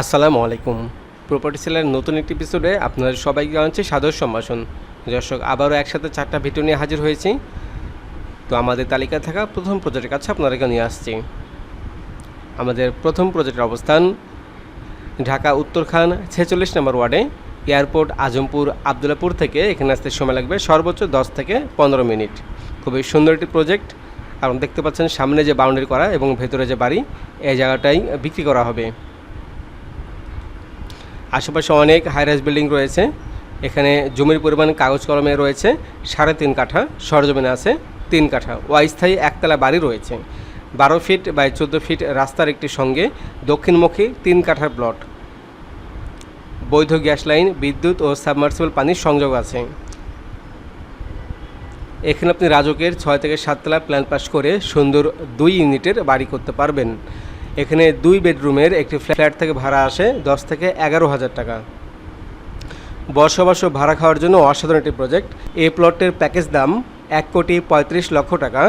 আসসালামু আলাইকুম। প্রপার্টি সেলের নতুন একটি এপিসোডে আপনাদের সবাইকে জানাচ্ছি সাদর সম্ভাষণ। দর্শক, আবারও একসাথে চারটা ভিডিও নিয়ে হাজির হয়েছি। তো আমাদের তালিকায় থাকা প্রথম প্রজেক্টের কাছে আপনাদেরকে নিয়ে আসছি। আমাদের প্রথম প্রজেক্টের অবস্থান ঢাকা উত্তরখান ছেচল্লিশ নম্বর ওয়ার্ডে, এয়ারপোর্ট আজমপুর আবদুল্লাপুর থেকে। এখানে আসতে সময় লাগবে সর্বোচ্চ দশ থেকে পনেরো মিনিট। খুবই সুন্দর একটি প্রজেক্ট আপনি দেখতে পাচ্ছেন সামনে যে বাউন্ডারি করা এবং ভেতরে যে বাড়ি, এই জায়গাটাই বিক্রি করা হবে। আশেপাশে অনেক হাই রাইজ বিল্ডিং রয়েছে। এখানে জমির পরিমাণ কাগজ কলমে রয়েছে, সাড়ে তিন কাঠা, সরজমিনে আছে তিন কাঠা। অস্থায়ী একতলা বাড়ি রয়েছে। বারো ফিট বাই চোদ্দ ফিট রাস্তার একটি সঙ্গে দক্ষিণমুখী তিন কাঠার প্লট বৈধ গ্যাস লাইন, বিদ্যুৎ ও সাবমার্সিবল পানির সংযোগ আছে। এখানে আপনি রাজকের ছয় থেকে সাততলা প্ল্যান পাস করে সুন্দর দুই ইউনিটের বাড়ি করতে পারবেন। এখানে দুই বেডরুমের একটি ফ্ল্যাট থেকে ভাড়া আসে দশ থেকে এগারো হাজার টাকা। বসবাস ও ভাড়া খাওয়ার জন্য অসাধারণ একটি প্রজেক্ট। এই প্লটের প্যাকেজ দাম এক কোটি পঁয়ত্রিশ লক্ষ টাকা।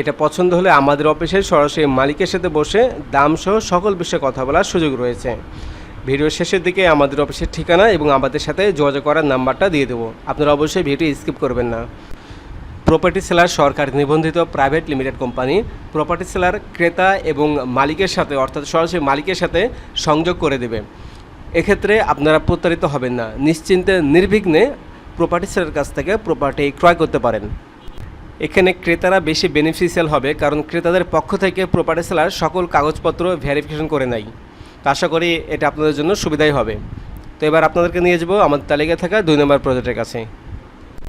এটা পছন্দ হলে আমাদের অফিসে সরাসরি মালিকের সাথে বসে দাম সহ সকল বিষয়ে কথা বলার সুযোগ রয়েছে। ভিডিওর শেষের দিকে আমাদের অফিসের ঠিকানা এবং আমাদের সাথে যোগাযোগ করার নাম্বারটা দিয়ে দেবো। আপনারা অবশ্যই ভিডিও স্কিপ করবেন না। প্রপার্টি সেলার সরকার নিবন্ধিত private limited company property seller ক্রেতা এবং মালিকের সাথে, অর্থাৎ সরাসরি মালিকের সাথে সংযোগ করে দেবে। এক্ষেত্রে আপনারা প্রতারিত হবেন না। নিশ্চিন্তে, নির্বিঘ্নে প্রপার্টি সেলার কাছ থেকে প্রপার্টি ক্রয় করতে পারেন। এখানে ক্রেতারা বেশি বেনিফিশিয়াল হবে কারণ ক্রেতাদের পক্ষ থেকে প্রপার্টি সেলার সকল কাগজপত্র ভেরিফিকেশন করে নেয়। তো আশা করি এটা আপনাদের জন্য সুবিধাই হবে। তো এবার আপনাদেরকে নিয়ে যাব আমাদের তালিকায় থাকা দুই নম্বর প্রজেক্টের কাছে।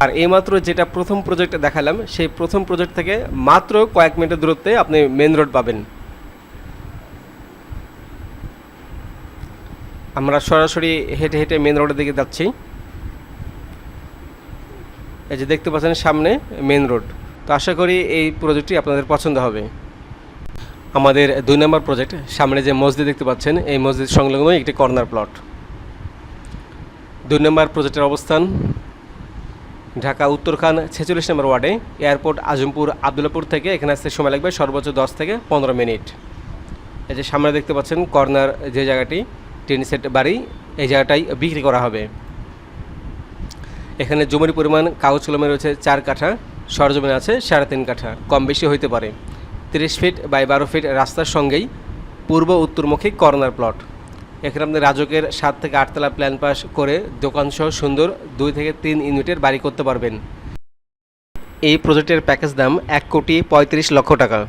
আর এইমাত্র যেটা প্রথম প্রজেক্টে দেখালাম, সেই প্রথম প্রজেক্ট থেকে মাত্র কয়েক মিনিটের দূরত্বে আপনি মেন রোড পাবেন। আমরা সরাসরি হেঁটে হেঁটে মেন রোডের দিকে যাচ্ছি। এই যে দেখতে পাচ্ছেন সামনে মেন রোড তো আশা করি এই প্রজেক্টটি আপনাদের পছন্দ হবে। আমাদের দুই নম্বর প্রজেক্ট সামনে যে মসজিদ দেখতে পাচ্ছেন, এই মসজিদ সংলগ্ন একটি কর্নার প্লট দুই নম্বর প্রজেক্টের অবস্থান ঢাকা উত্তরখান ছেচল্লিশ নম্বর ওয়ার্ডে, এয়ারপোর্ট আজমপুর আবদুল্লাপুর থেকে এখানে আসতে সময় লাগবে সর্বোচ্চ দশ থেকে পনেরো মিনিট। এই যে সামনে দেখতে পাচ্ছেন কর্নার যে জায়গাটি, টিন সেট বাড়ি, এই জায়গাটাই বিক্রি করা হবে। এখানে জমির পরিমাণ কাগজ কলমে রয়েছে চার কাঠা, সরজমিন আছে সাড়ে তিন কাঠা, কম বেশি হইতে পারে। তিরিশ ফিট বাই বারো ফিট রাস্তার সঙ্গেই পূর্ব উত্তরমুখী কর্নার প্লট। এখানে আপনি রাজকের সাত থেকে আটতলা প্ল্যান পাস করে দোকানসহ সুন্দর দুই থেকে তিন ইউনিটের বাড়ি করতে পারবেন। এই প্রজেক্টের প্যাকেজ দাম এক কোটি পঁয়ত্রিশ লক্ষ টাকা।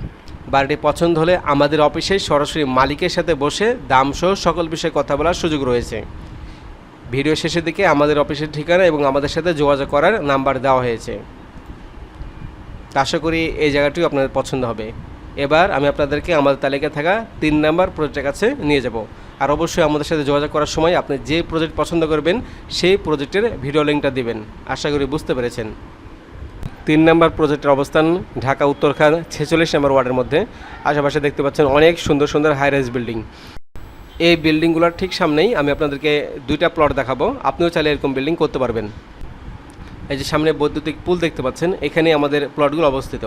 বাড়িটি পছন্দ হলে আমাদের অফিসে সরাসরি মালিকের সাথে বসে দামসহ সকল বিষয়ে কথা বলার সুযোগ রয়েছে। ভিডিও শেষের দিকে আমাদের অফিসের ঠিকানা এবং আমাদের সাথে যোগাযোগ করার নাম্বার দেওয়া হয়েছে। আশা করি এই জায়গাটিও আপনাদের পছন্দ হবে। এবার আমি আপনাদেরকে আমাদের তালিকায় থাকা তিন নাম্বার প্রজেক্টের কাছে নিয়ে যাব। আর অবশ্যই আমাদের সাথে যোগাযোগ করার সময় আপনি যে প্রজেক্ট পছন্দ করবেন, সেই প্রজেক্টের ভিডিও লিঙ্কটা দিবেন। আশা করি বুঝতে পেরেছেন। তিন নম্বর প্রজেক্টের অবস্থান, ঢাকা উত্তরখান, ছেচল্লিশ নম্বর ওয়ার্ডের মধ্যে। আশেপাশে দেখতে পাচ্ছেন অনেক সুন্দর সুন্দর হাই রাইজ বিল্ডিং এই বিল্ডিংগুলোর ঠিক সামনেই আমি আপনাদেরকে দুইটা প্লট দেখাবো। আপনিও চাইলে এরকম বিল্ডিং করতে পারবেন। এই যে সামনে বৈদ্যুতিক পুল দেখতে পাচ্ছেন এখানে আমাদের প্লটগুলো অবস্থিত।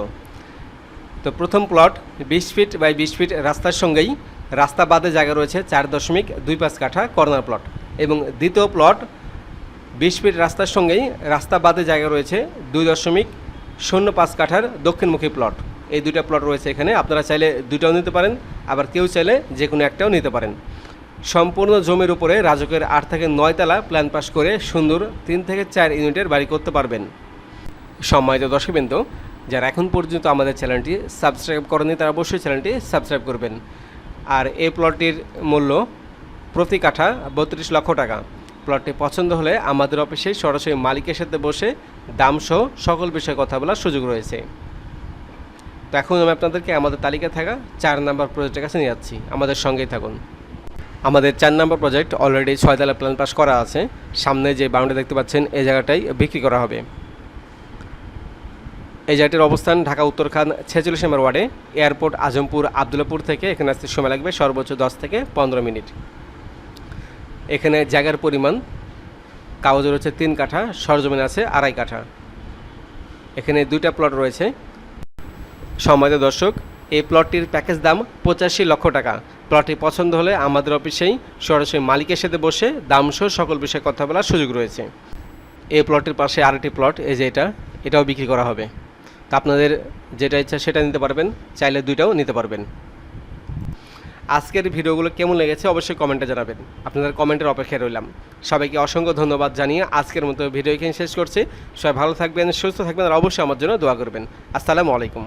তো প্রথম প্লট বিশ ফিট বাই বিশ ফিট রাস্তার সঙ্গেই রাস্তা বাদে জায়গা রয়েছে চার দশমিক দুই পাঁচ কাঠা কর্নার প্লট। এবং দ্বিতীয় প্লট বিশ ফিট রাস্তার সঙ্গেই রাস্তা বাদে জায়গা রয়েছে দুই দশমিক শূন্য পাঁচ কাঠার দক্ষিণমুখী প্লট। এই দুইটা প্লট রয়েছে এখানে। আপনারা চাইলে দুইটাও নিতে পারেন, আবার কেউ চাইলে যে কোনো একটাও নিতে পারেন। সম্পূর্ণ জমির উপরে রাজকের আট থেকে নয়তলা প্ল্যান পাস করে সুন্দর তিন থেকে চার ইউনিটের বাড়ি করতে পারবেন। সম্মানিত দর্শকবৃন্দ, যারা এখন পর্যন্ত আমাদের চ্যানেলটি সাবস্ক্রাইব করেনি তারা অবশ্যই চ্যানেলটি সাবস্ক্রাইব করবেন। আর এই প্লটটির মূল্য প্রতি কাঠা বত্রিশ লক্ষ টাকা। প্লটটি পছন্দ হলে আমাদের অফিসে সরাসরি মালিকের সাথে বসে দামসহ সকল বিষয়ে কথা বলার সুযোগ রয়েছে। তো এখন আমি আপনাদেরকে আমাদের তালিকায় থাকা চার নাম্বার প্রজেক্টের কাছে নিয়ে যাচ্ছি। আমাদের সঙ্গেই থাকুন। আমাদের চার নম্বর প্রজেক্ট অলরেডি ছয়তলা প্ল্যান পাস করা আছে। সামনে যে বাউন্ডারি দেখতে পাচ্ছেন, এই জায়গাটাই বিক্রি করা হবে। এই জায়গাটির অবস্থান ঢাকা উত্তরখান ছেচল্লিশ নম্বর ওয়ার্ডে। এয়ারপোর্ট আজমপুর আবদুল্লাপুর থেকে এখানে আসতে সময় লাগবে সর্বোচ্চ দশ থেকে পনেরো মিনিট। এখানে জায়গার পরিমাণ, কাগজ রয়েছে তিন কাঠা, সরজমিন আছে আড়াই কাঠা। এখানে দুইটা প্লট রয়েছে। সম্মানিত দর্শক, এই প্লটটির প্যাকেজ দাম পঁচাশি লক্ষ টাকা। প্লটটি পছন্দ হলে আমাদের অফিসেই সরাসরি মালিকের সাথে বসে দাম সহ সকল বিষয়ে কথা বলার সুযোগ রয়েছে। এই প্লটের পাশে আরেকটি প্লট, এই যে এটা, এটাও বিক্রি করা হবে। তা আপনাদের যেটা ইচ্ছা সেটা নিতে পারবেন, চাইলে দুইটাও নিতে পারবেন। আজকের ভিডিওগুলো কেমন লেগেছে অবশ্যই কমেন্টে জানাবেন। আপনাদের কমেন্টের অপেক্ষায় রইলাম। সবাইকে অসংখ্য ধন্যবাদ জানিয়ে আজকের মতো ভিডিও এখানে শেষ করছি। সবাই ভালো থাকবেন, সুস্থ থাকবেন, আর অবশ্যই আমার জন্য দোয়া করবেন। আসসালামু আলাইকুম।